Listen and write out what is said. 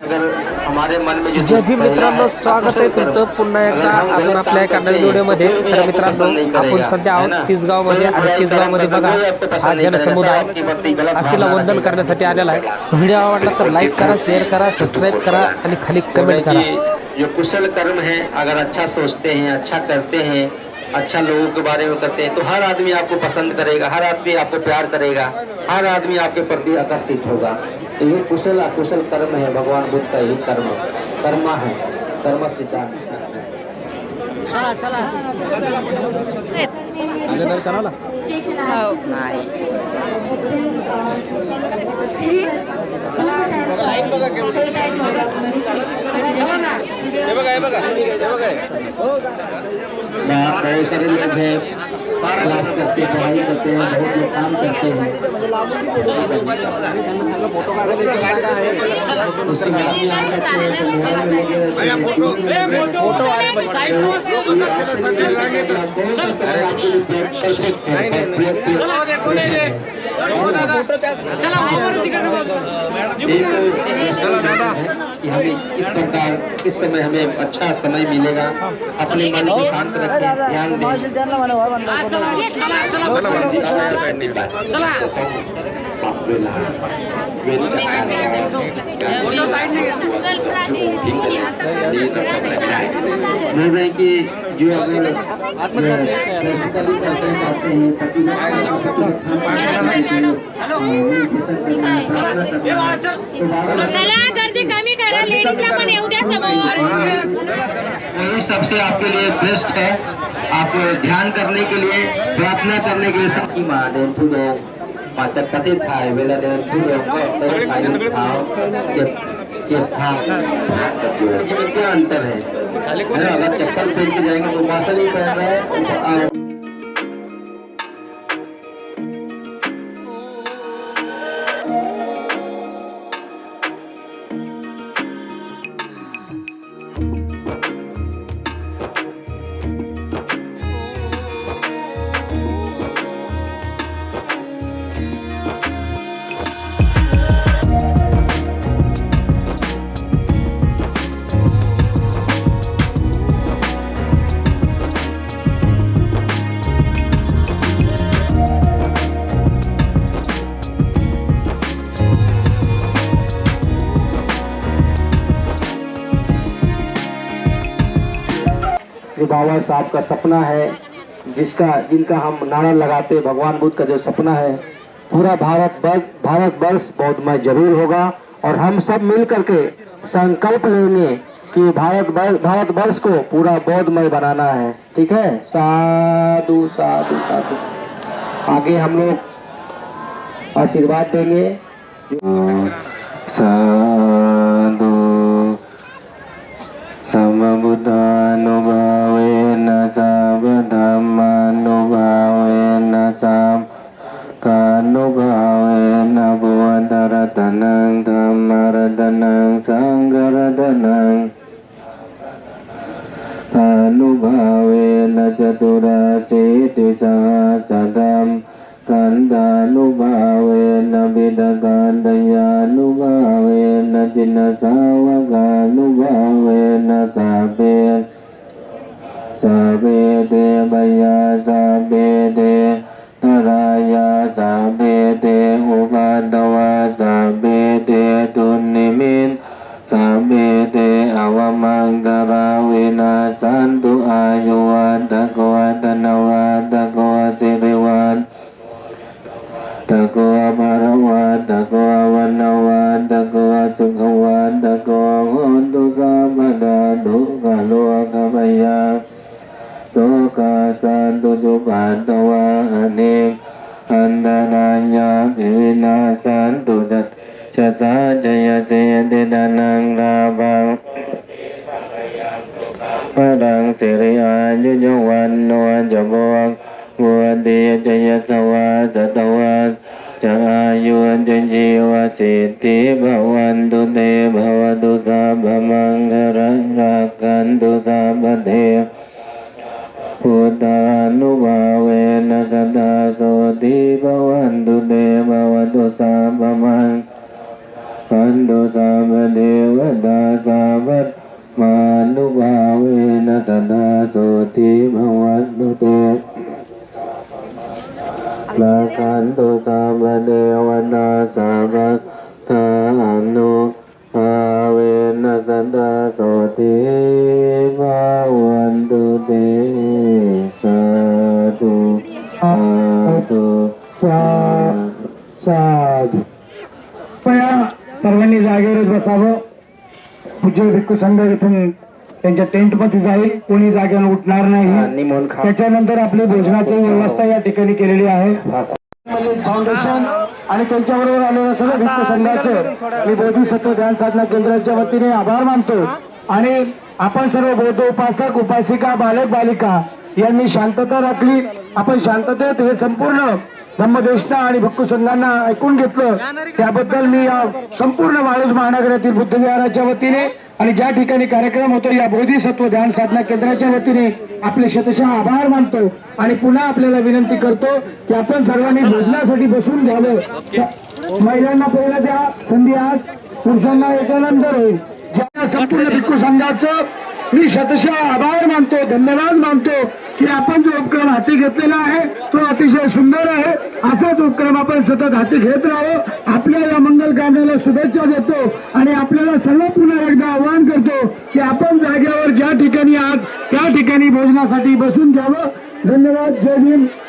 जय भीम दुख मित्रांनो है, स्वागत आहे आप उसे तुमचं पुन्हा एकदा. अजून आपल्या एका नवीन व्हिडिओमध्ये. तो तर मित्रांनो आपण सध्या है आहोत? तिसगावमध्ये कोई आणि तिसगावमध्ये बघा हा जनसमुदाय असतीला वंदन करण्यासाठी तो आलेला आहे. व्हिडिओ आवडला तर लाईक करा शेअर करा सबस्क्राईब करा आणि खाली कमेंट करा. जो कुशल कर्म है अगर अच्छा सोचते हैं अच्छा करते हैं अच्छा लोगों के बारे में करते हैं तो हर आदमी आपको पसंद करेगा हर आदमी आपको प्यार करेगा हर आदमी आपके प्रति आकर्षित होगा। तो ये कुशल अकुशल कर्म है भगवान बुद्ध का यही कर्म कर्मा है कर्म सिद्धांत सारे लोग हैं क्लास करते हैं पढ़ाई करते हैं बहुत लोग काम करते हैं उसके बाद में आ सकते हैं तो मोबाइल में लगे रहते हैं कि हमें किस प्रकार किस समय हमें अच्छा समय मिलेगा। अपने मन को शांत रखें, ध्यान दें। कि जो अगर प्रैक्टिकली परसेंट आते चला गर्दी कमी करा लेडीजला पण येऊ द्या समोर यही सबसे आपके लिए बेस्ट है। आप ध्यान करने के लिए प्रार्थना करने के लिए सबकी माँ पाचक पति था वेला क्या अंतर है। है अगर चप्पल पहन के जाएँगे तो मासा नहीं पहन रहा है बाबा साहब का सपना है, जिसका, जिनका हम नारा लगाते भगवान बुद्ध का जो सपना है, पूरा भारत वर्ष भारत वर्ष बौद्धमय ज़रूर होगा और हम सब मिल करके संकल्प लेंगे कि भारत भारत वर्ष को पूरा बौद्धमय बनाना है। ठीक है? साधु साधु साधु। आगे हम लोग आशीर्वाद देंगे। นุภาเวนะจตุราสีติสหัสธรมขันดานุภาเวนะบิดาการดยานุภาเวนะจินสาวกานุภาเวนะสาเปสาเปเตบยาสาเป ตะโกมารวะตะโกวันนวะตะโกสุขวะตะโกโหตุกาปดาดุกะโลกะมยาโสกาสันตุจุปันตวะอเนอันตนาญาเอนาสันตุจัตชะสาจยเสเดดานังลาบังพระดังสิริอายุยวันโนวลจบวงวัวดีจยสวาสตวา จะอายุวันจะชีวสิทธิภวันตุเตภวตุสาพมังครังรักขันตุสาพเทพุทธานุภาเวนะสตาโสติภวันตุเตภวตุสาพมังขันตุสาพเ ละขันตุสามเดวนาสามัสทานุอาเวนัสันตาโสติภาวันตุเตสาธุสาธุสาสาธุ सर्वांनी जागेवर बसावं पूज्य भिक्खू संघ इथून त्यांच्या टेंटमध्ये जाईल. कोणी जागेवर उठणार नाही. त्याच्यानंतर आपली भोजनाची व्यवस्था या ठिकाणी केलेली आहे. फाउंडेशन आणि त्यांच्याबरोबर आलेल्या सर्व भिक्खू संघाचे मी बोधिसत्व ध्यान साधना केंद्राच्या वतीने आभार मानतो. आणि आपण सर्व बौद्ध उपासक उपासिका बालक बालिका यांनी शांतता राखली. आपण शांततेत हे संपूर्ण धम्मदेष्टा आणि भिक्खू संघांना ऐकून घेतलं. त्याबद्दल मी या संपूर्ण वाळूज महानगरातील बुद्धविहाराच्या वतीने आणि ज्या ठिकाणी कार्यक्रम होतो या बोधिसत्व ध्यान साधना केंद्राच्या वतीने आपले शतशः आभार मानतो आणि पुन्हा आपल्याला विनंती करतो की आपण सर्वांनी भोजनासाठी बसून घ्यावं. महिलांना पहिला द्या संधी आज. पुरुषांना याच्यानंतर होईल. ज्या संपूर्ण भिक्खू संघाचं मी शतशः आभार मानतो धन्यवाद मानतो. की आपण जो उपक्रम हाती घेतलेला आहे तो अतिशय सुंदर आहे. असाच उपक्रम आपण सतत हाती घेत राहावं आपल्या या मंगल कार्याला शुभेच्छा देतो आणि आपल्याला सर्व पुन्हा एकदा आवाहन करतो की आपण जागेवर ज्या ठिकाणी आज त्या ठिकाणी भोजनासाठी बसून घ्यावं. धन्यवाद. जय भीम